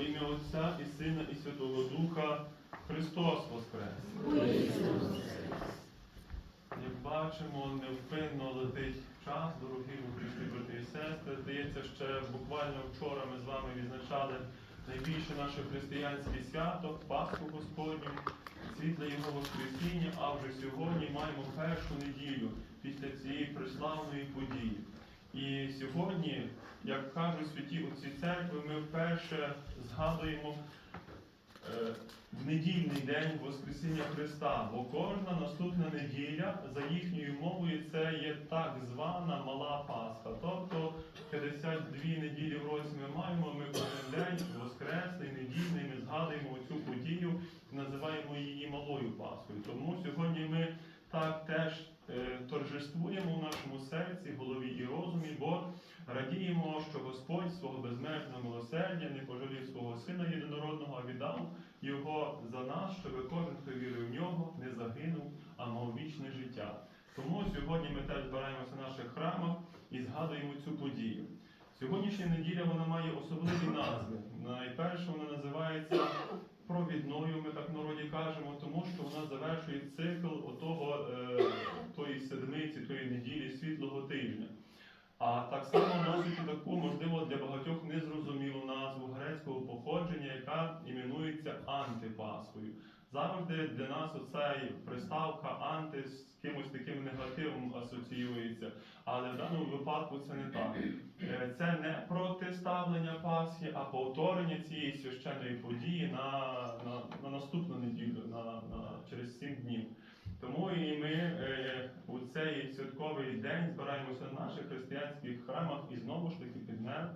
Во ім'я Отця і Сина, і Святого Духа Христос Воскрес! Як бачимо, невпинно летить час, дорогі Христі, брати і сестри. Здається, ще буквально вчора ми з вами відзначали найбільше наше християнське свято, Пасху Господню, світле Його Воскресіння, а вже сьогодні маємо першу неділю після цієї преславної події. І сьогодні, як кажуть святі отці церкви, ми вперше згадуємо е, в недільний день Воскресіння Христа, бо кожна наступна неділя за їхньою мовою це є так звана мала Пасха. Тобто 52 неділі в році ми маємо, ми кожен день Воскресний, недільний, ми згадуємо цю подію, називаємо її малою Пасхою. Тому сьогодні ми так теж е, торжествуємо в нашому серці, голові і розумі, бо радіємо, що Господь свого безмежного милосердя не пожалів свого Сина єдинородного, а віддав його за нас, щоб кожен, хто вірив в нього, не загинув, а мав вічне життя. Тому сьогодні ми теж збираємося в наших храмах і згадуємо цю подію. Сьогоднішня неділя вона має особливі назви. Найперше вона називається провідною, ми так в народі кажемо, тому що вона завершує цикл отого, е, тої седмиці, тої неділі світлого тижня. А так само носить таку, можливо, для багатьох незрозумілу назву грецького походження, яка іменується антипасхою. Завжди для нас оцей приставка анти з кимось таким негативом асоціюється. Але в даному випадку це не так. Е, Це не протиставлення Пасхи, а повторення цієї священної події на, на, на наступну неділю, на, на, через сім днів. Тому і ми е, у цей святковий день збираємося в наших християнських храмах і знову ж таки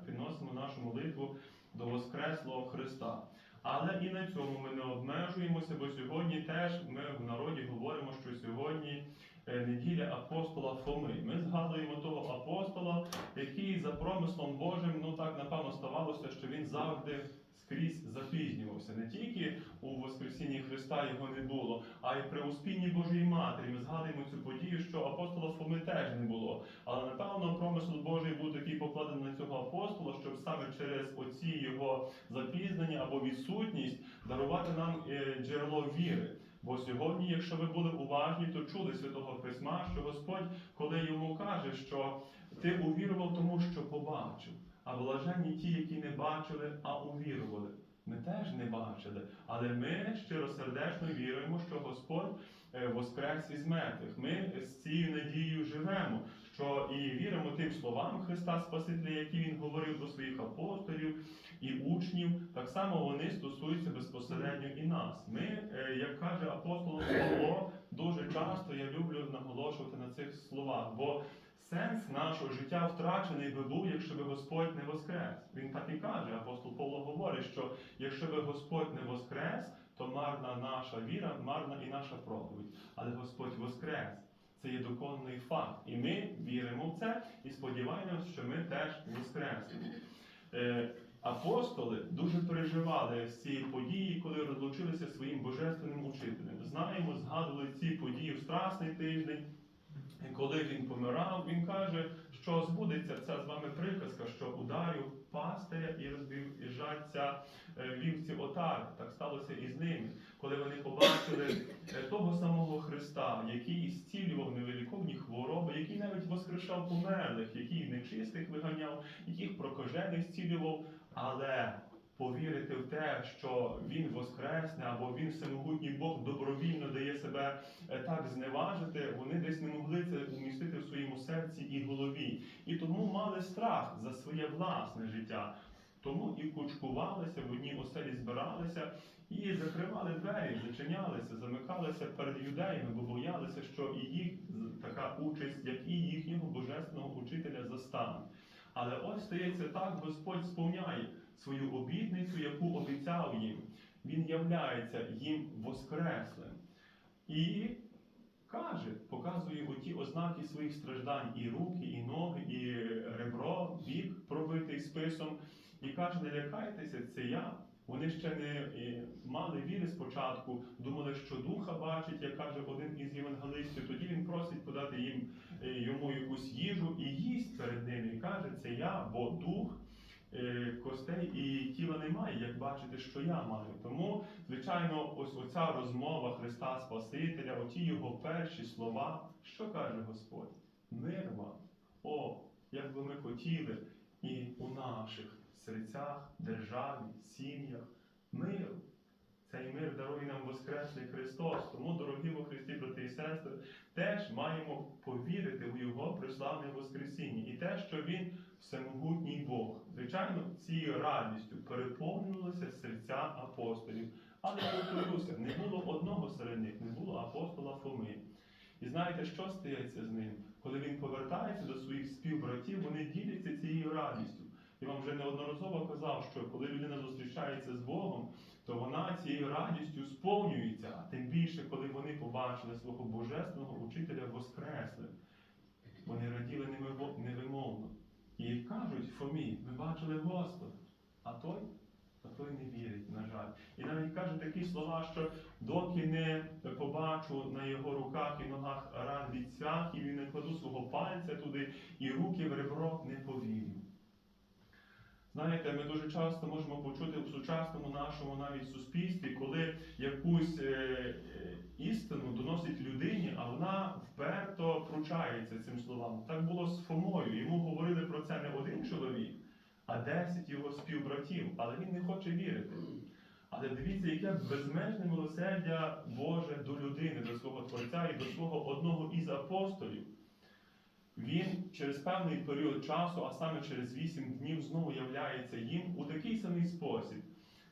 підносимо нашу молитву до Воскреслого Христа. Але і на цьому ми не обмежуємося, бо сьогодні теж ми в народі говоримо, що сьогодні неділя апостола Фоми. Ми згадуємо того апостола, який за промислом Божим, ну так напевно ставалося, що він завжди скрізь запізнювався. Не тільки у Воскресінні Христа його не було, а й при успінні Божої Матері. Ми згадуємо цю подію, що апостола Фоми теж не було. Але напевно промисел Божий був такий покладений на цього апостола, щоб саме через оці його запізнення або відсутність дарувати нам е, джерело віри. Бо сьогодні, якщо ви були уважні, то чули святого письма, що Господь, коли йому каже, що ти увірував тому, що побачив, а блаженні ті, які не бачили, а увірували. Ми теж не бачили, але ми щиросердечно віруємо, що Господь е, воскрес із мертвих. Ми з цією надією живемо, що і віримо тим словам Христа Спасителя, які він говорив до своїх апостолів і учнів. Так само вони стосуються безпосередньо і нас. Ми, е, як каже апостол Павло, дуже часто я люблю наголошувати на цих словах, бо сенс нашого життя втрачений би був, якщо би Господь не воскрес. Він так і каже, апостол Павло говорить, що якщо би Господь не воскрес, то марна наша віра, марна і наша проповідь. Але Господь воскрес. Це є доконний факт. І ми віримо в це і сподіваємося, що ми теж воскреснемо. Е, Апостоли дуже переживали з цієї події, коли розлучилися своїм божественним учителем. Знаємо, згадували ці події в Страсний тиждень. Коли він помирав, він каже, що збудеться ця з вами приказка, що ударю пастиря і розбіжаться вівці отар. Так сталося і з ними, коли вони побачили е, того самого Христа, який зцілював невиліковні хвороби, який навіть воскрешав померлих, який нечистих виганяв, яких прокажених зцілював, але повірити в те, що він воскресне, або він всемогутній Бог добровільно дає себе е, так зневажити, вони десь не могли це умістити в своєму серці і голові. І тому мали страх за своє власне життя. Тому і кучкувалися, в одній оселі збиралися і закривали двері, зачинялися, замикалися перед юдеями, бо боялися, що і їх така участь, як і їхнього божественного учителя застане. Але ось стається так, Господь сповняє свою обітницю, яку обіцяв їм. Він являється їм воскреслим. І каже, показує оті ознаки своїх страждань і руки, і ноги, і ребро, бік пробитий списом. І каже, не лякайтеся, це я. Вони ще не е, мали віри спочатку, думали, що духа бачить, як каже один із євангелистів. Тоді він просить подати їм е, йому якусь їжу і їсть перед ними. І каже, це я, бо дух е, костей і тіла немає, як бачите, що я маю. Тому, звичайно, ось оця розмова Христа Спасителя, оті його перші слова, що каже Господь? Мир вам. О, як би ми хотіли і у наших серцях, державі, сім'ях миру. Цей мир дарує нам Воскреслий Христос. Тому, дорогі во Христі, брати і сестри, теж маємо повірити у Його приславне Воскресіння і те, що Він всемогутній Бог. Звичайно, цією радістю переповнилися серця апостолів. Але повторюся, не було одного серед них, не було апостола Фоми. І знаєте, що стається з ним? Коли він повертається до своїх співбратів, вони діляться цією радістю. Я вам вже неодноразово казав, що коли людина зустрічається з Богом, то вона цією радістю сповнюється, а тим більше, коли вони побачили свого божественного учителя Воскреслим. Вони раділи невимовно. І кажуть Фомі, ми бачили Господа. А той, а той не вірить, на жаль. І навіть каже такі слова, що доки не побачу на його руках і ногах ран від цвяхів, і не кладу свого пальця туди, і руки в ребро не повірю. Знаєте, ми дуже часто можемо почути в сучасному нашому навіть суспільстві, коли якусь е, е, істину доносить людині, а вона вперто пручається цим словам. Так було з Фомою. Йому говорили про це не один чоловік, а десять його співбратів, але він не хоче вірити. Але дивіться, яке безмежне милосердя Боже до людини, до свого Творця і до свого одного із апостолів. Він через певний період часу, а саме через вісім днів, знову являється їм у такий самий спосіб.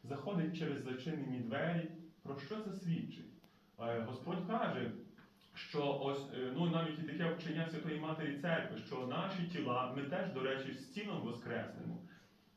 Заходить через зачинені двері. Про що це свідчить? Е, Господь каже, що ось е, ну навіть і таке вчення Святої Матері Церкви, що наші тіла, ми теж, до речі, з тілом воскреснемо.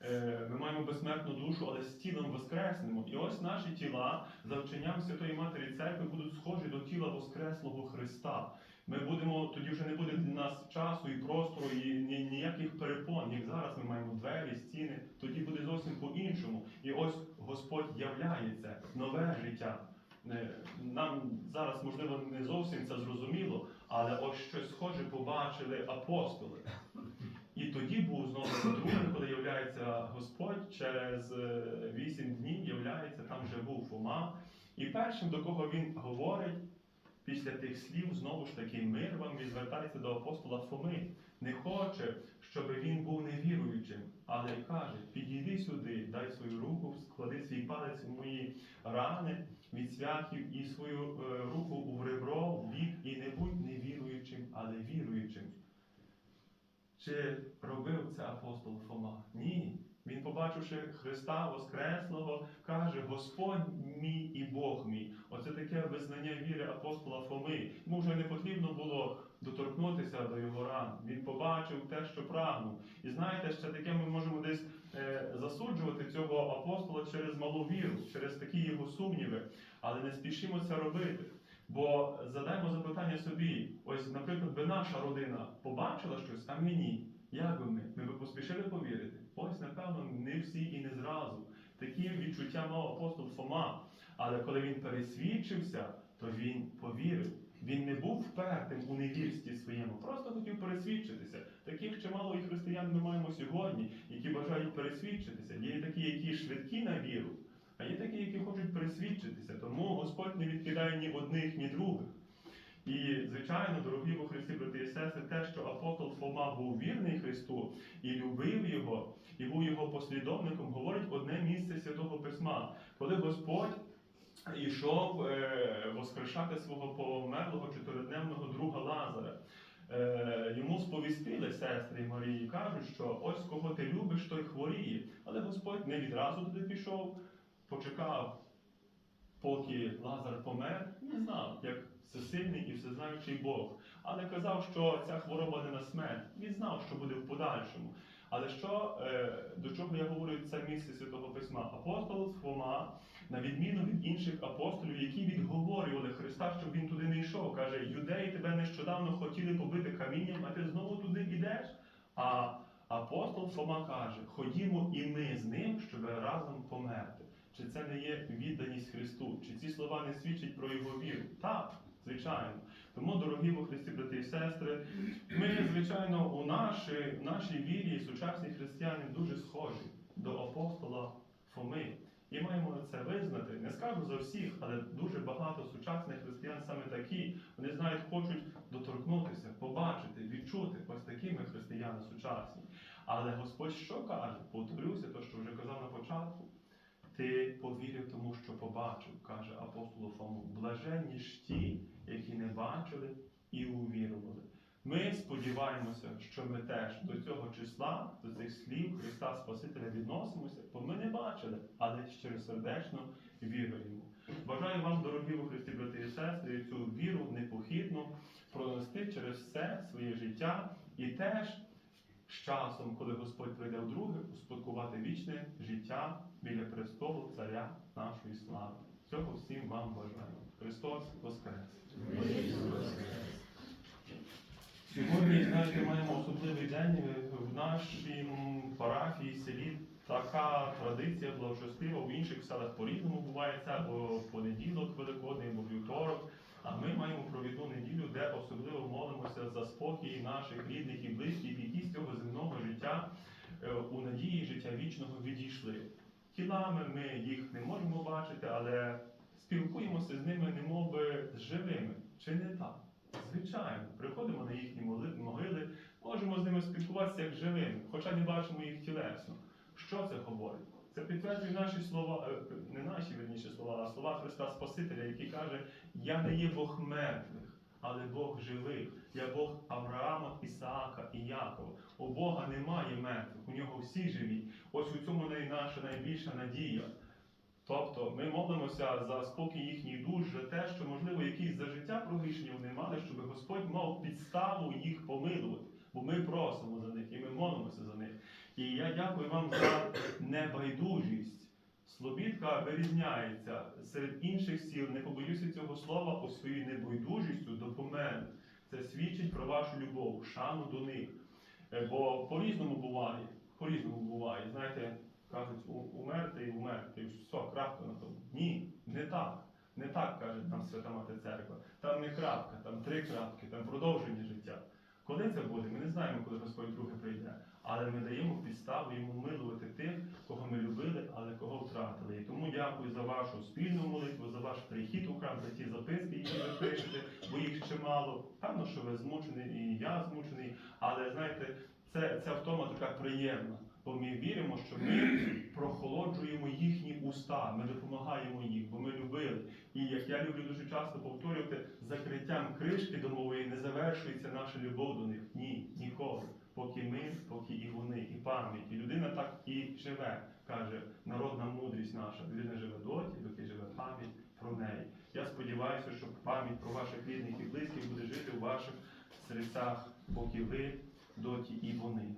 Е, Ми маємо безсмертну душу, але з тілом воскреснемо. І ось наші тіла за вченням Святої Матері Церкви будуть схожі до тіла Воскреслого Христа. Ми будемо, тоді вже не буде для нас часу і простору, і ніяких перепон, як зараз ми маємо двері, стіни, тоді буде зовсім по-іншому. І ось Господь являється, нове життя. Е, Нам зараз, можливо, не зовсім це зрозуміло, але ось щось схоже побачили апостоли. І тоді був знову друге, коли являється Господь, через е, вісім днів являється, там вже був Фома. І першим, до кого він говорить, після тих слів, знову ж таки, мир вам і звертається до апостола Фоми. Не хоче, щоб він був невіруючим, але й каже: підійди сюди, дай свою руку, склади свій палець у мої рани від свяхів і свою е, руку у ребро, в бік, і не будь невіруючим, але віруючим. Чи робив це апостол Фома? Ні. Він, побачивши Христа Воскреслого, каже: Господь мій і Бог мій. Оце таке визнання віри апостола Фоми. Йому вже не потрібно було доторкнутися до його ран. Він побачив те, що прагнув. І знаєте, ще таке ми можемо десь е, засуджувати цього апостола через малу віру, через такі його сумніви, але не спішимо це робити. Бо задаємо запитання собі: ось, наприклад, би наша родина побачила щось, а ми ні. Як би ми? Ми би поспішили повірити? Ось, напевно, не всі і не зразу. Такі відчуття мав апостол Фома. Але коли він пересвідчився, то він повірив. Він не був впертим у невірстві своєму, просто хотів пересвідчитися. Таких чимало і християн ми маємо сьогодні, які бажають пересвідчитися. Є такі, які швидкі на віру, а є такі, які хочуть пересвідчитися. Тому Господь не відкидає ні одних, ні других. І, звичайно, дорогі во Христі, брати і сестри, те, що апостол Фома був вірний Христу і любив його, і був його послідовником, говорить одне місце Святого Письма, коли Господь йшов е, воскрешати свого померлого чотиридневного друга Лазаря. Е, йому сповістили сестри Марії, кажуть, що ось кого ти любиш, той хворіє. Але Господь не відразу туди пішов, почекав, поки Лазар помер, не знав, як всесильний і всезнаючий Бог. Але казав, що ця хвороба не на смерть. Він знав, що буде в подальшому. Але що, е, до чого я говорю це місце Святого Письма? Апостол Фома, на відміну від інших апостолів, які відговорювали Христа, щоб він туди не йшов, каже: Юдеї тебе нещодавно хотіли побити камінням, а ти знову туди йдеш. А апостол Фома каже: Ходімо і ми з ним, щоб разом померти. Чи це не є відданість Христу? Чи ці слова не свідчать про його віру? Так, Звичайно. Тому, дорогі во Христі, брати і сестри, ми, звичайно, у нашій, нашій вірі сучасні християни дуже схожі до апостола Фоми. І маємо це визнати. Не скажу за всіх, але дуже багато сучасних християн саме такі. Вони знають, хочуть доторкнутися, побачити, відчути. Ось такі ми християни сучасні. Але Господь що каже? Повторюся, то, що вже казав на початку. Ти повірив тому, що побачив, каже апостолу Фому. Блаженні ж ті, не бачили і увірували. Ми сподіваємося, що ми теж до цього числа, до цих слів Христа Спасителя відносимося, бо ми не бачили, але щиросердечно віруємо. Бажаю вам, дорогі у Христі, брати і сестри, цю віру непохитну пронести через все своє життя і теж з часом, коли Господь прийде вдруге, успадкувати вічне життя біля престолу Царя нашої слави. Цього всім вам бажаю. Христос Воскрес! Сьогодні, знаєте, маємо особливий день в нашій парафії, селі. Така традиція благочестива, в інших селах по-різному буває це або понеділок великодний, або вівторок. А ми маємо провідну неділю, де особливо молимося за спокій наших рідних і близьких, які з цього земного життя е, у надії життя вічного відійшли. Тілами ми їх не можемо бачити, але спілкуємося з ними, немови з живими. Чи не так? Звичайно, приходимо на їхні могили, можемо з ними спілкуватися як живими, хоча не бачимо їх тілесно. Що це говорить? Це підтверджує наші слова, е, не наші верніше слова, а слова Христа Спасителя, який каже: Я не є Бог мертвих, але Бог живих. Я Бог Авраама, Ісаака і Якова. У Бога немає мертвих, у нього всі живі. Ось у цьому наша найбільша надія. Тобто ми молимося за спокій їхніх душ, за те, що, можливо, якісь за життя прогрішення вони мали, щоб Господь мав підставу їх помилувати. Бо ми просимо за них і ми молимося за них. І я дякую вам за небайдужість. Слобідка вирізняється серед інших сіл, не побоюся цього слова, у своїй небайдужістю до померлих. Це свідчить про вашу любов, шану до них. Е, Бо по-різному буває, по-різному буває. Знаєте, кажуть, умерти і умерти, і все, крапка на тому. Ні, не так. Не так каже там Свята Мати Церква. Там не крапка, там три крапки, там продовження життя. Коли це буде, ми не знаємо, коли Господь друге прийде. Але ми даємо підставу йому милувати тих, кого ми любили, але кого втратили. І тому дякую за вашу спільну молитву, за ваш прихід у храм, за ті записки, які ви пишете, бо їх чимало. Певно, що ви змучений, і я змучений. Але знаєте, це, ця втома така приємна. Бо ми віримо, що ми прохолоджуємо їхні уста, ми допомагаємо їм, бо ми любили. І як я люблю дуже часто повторювати, закриттям кришки домової не завершується наша любов до них. Ні, ніколи. Поки ми, поки і вони, і пам'ять. І людина так і живе, каже народна мудрість наша. Людина живе доті, доки живе пам'ять про неї. Я сподіваюся, що пам'ять про ваших рідних і близьких буде жити у ваших серцях, поки ви, доті і вони.